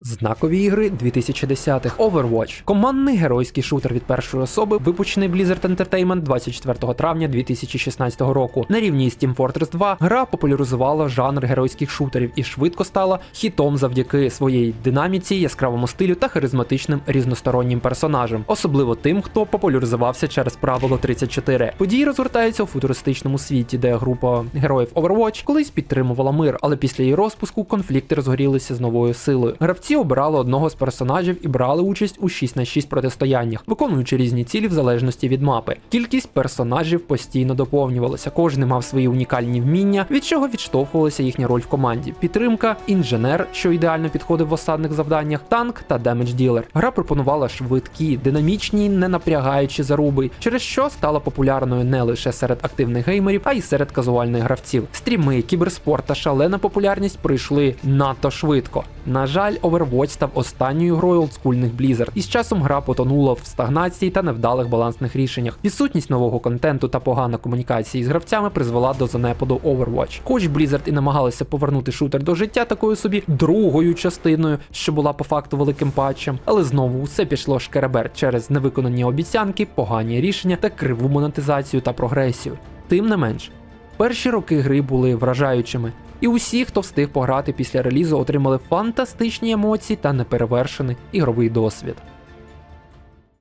Знакові ігри 2010-х Overwatch. Командний геройський шутер від першої особи, випущений Blizzard Entertainment 24 травня 2016 року. На рівні з Team Fortress 2 гра популяризувала жанр геройських шутерів і швидко стала хітом завдяки своїй динаміці, яскравому стилю та харизматичним різностороннім персонажам, особливо тим, хто популяризувався через правило 34. Події розгортаються у футуристичному світі, де група героїв Overwatch колись підтримувала мир, але після її розпуску конфлікти розгорілися з новою силою. Гравці обирали одного з персонажів і брали участь у 6 на 6 протистояннях, виконуючи різні цілі в залежності від мапи. Кількість персонажів постійно доповнювалася, кожен мав свої унікальні вміння, від чого відштовхувалася їхня роль в команді: підтримка, інженер, що ідеально підходив в осадних завданнях, танк та демедж ділер. Гра пропонувала швидкі, динамічні, не напрягаючі заруби, через що стала популярною не лише серед активних геймерів, а й серед казуальних гравців. Стріми, кіберспорт та шалена популярність прийшли надто швидко. На жаль, Overwatch став останньою грою олдскульних Blizzard, і з часом гра потонула в стагнації та невдалих балансних рішеннях. Відсутність нового контенту та погана комунікація з гравцями призвела до занепаду Overwatch. Хоч Blizzard і намагалися повернути шутер до життя такою собі другою частиною, що була по факту великим патчем, але знову все пішло шкеребер через невиконані обіцянки, погані рішення та криву монетизацію та прогресію. Тим не менш, перші роки гри були вражаючими. І усі, хто встиг пограти після релізу, отримали фантастичні емоції та неперевершений ігровий досвід.